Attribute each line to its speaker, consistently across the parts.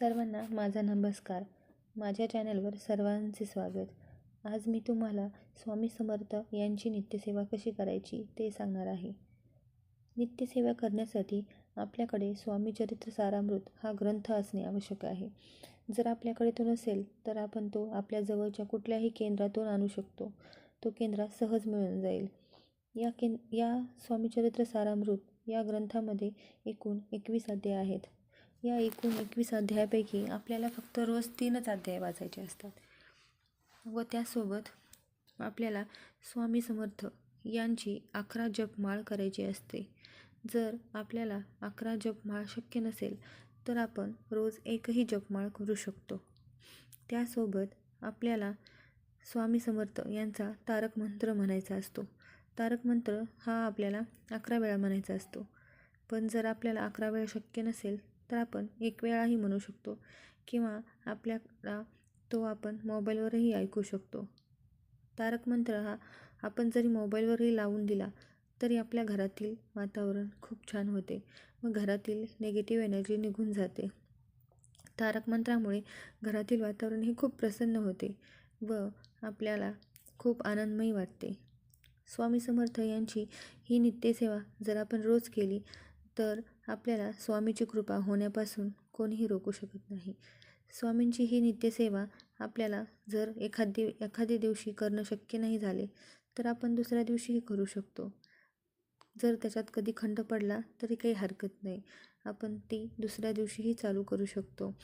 Speaker 1: सर्वांना माझा नमस्कार. माझ्या चॅनलवर सर्वांचे स्वागत. आज मी तुम्हाला स्वामी समर्थ यांची नित्यसेवा कशी करायची ते सांगणार आहे. नित्यसेवा करण्यासाठी आपल्याकडे स्वामी चरित्र सारामृत हा ग्रंथ असणे आवश्यक आहे. जर आपल्याकडे तो नसेल तर आपण तो आपल्या जवळच्या कुठल्याही केंद्रातून आणू शकतो. तो केंद्रात सहज मिळून जाईल. या कें या स्वामीचरित्र सारामृत या ग्रंथामध्ये एकूण एकवीस अध्याय आहेत. या एकूण एकवीस अध्यायापैकी आपल्याला फक्त रोज तीनच अध्याय वाचायचे असतात. व त्यासोबत आपल्याला स्वामी समर्थ यांची अकरा जपमाळ करायची असते. जर आपल्याला अकरा जपमाळ शक्य नसेल तर आपण रोज एकही जपमाळ करू शकतो. त्यासोबत आपल्याला स्वामी समर्थ यांचा तारक मंत्र म्हणायचा असतो. तारक मंत्र हा आपल्याला अकरा वेळा म्हणायचा असतो. पण जर आपल्याला अकरा वेळा शक्य नसेल तर आपण एक वेळाही म्हणू शकतो किंवा आपल्याला तो आपण मोबाईलवरही ऐकू शकतो. तारक मंत्र हा आपण जरी मोबाईलवरही लावून दिला तरी आपल्या घरातील वातावरण खूप छान होते व घरातील निगेटिव्ह एनर्जी निघून जाते. तारक मंत्रामुळे घरातील वातावरण हे खूप प्रसन्न होते व आपल्याला खूप आनंदमयी वाटते. स्वामी समर्थ यांची ही नित्यसेवा जर आपण रोज केली तर आपल्याला स्वामीची कृपा होण्यापासून कोणीही रोखू शकत नाही. स्वामींची ही नित्यसेवा आपल्याला जर एखादी एखाद्या दिवशी करणं शक्य नाही झाले तर आपण दुसऱ्या दिवशीही करू शकतो. जर त्याच्यात कधी खंड पडला तरी काही हरकत नाही. आपण ती दुसऱ्या दिवशीही चालू करू शकतो.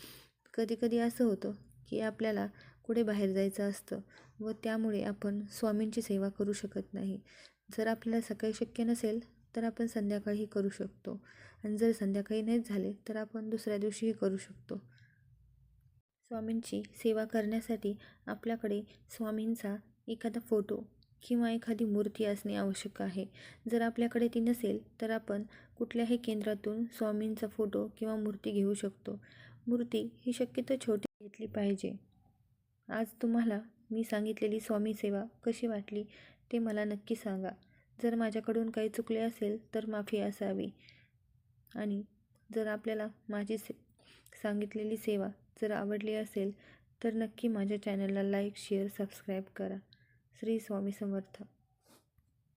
Speaker 1: कधी कधी असं होतं की आपल्याला कुठे बाहेर जायचं असतं व त्यामुळे आपण स्वामींची सेवा करू शकत नाही. जर आपल्याला सकाळी शक्य नसेल तर आपण संध्याकाळी करू शकतो. आणि जर संध्याकाळी नाहीच झाले तर आपण दुसऱ्या दिवशीही करू शकतो. स्वामींची सेवा करण्यासाठी आपल्याकडे स्वामींचा एखादा फोटो किंवा एखादी मूर्ती असणे आवश्यक आहे. जर आपल्याकडे ती नसेल तर आपण कुठल्याही केंद्रातून स्वामींचा फोटो किंवा मूर्ती घेऊ शकतो. मूर्ती ही शक्यतो छोटी घेतली पाहिजे. आज तुम्हाला मी सांगितलेली स्वामी सेवा कशी वाटली ते मला नक्की सांगा. जर माझ्याकडून काही चुकले असेल तर माफी असावी. आणि जर आपल्याला माझी से सांगितलेली सेवा जर आवडली असेल तर नक्की माझ्या चॅनलला लाईक शेअर सबस्क्राईब करा. श्री स्वामी समर्थ.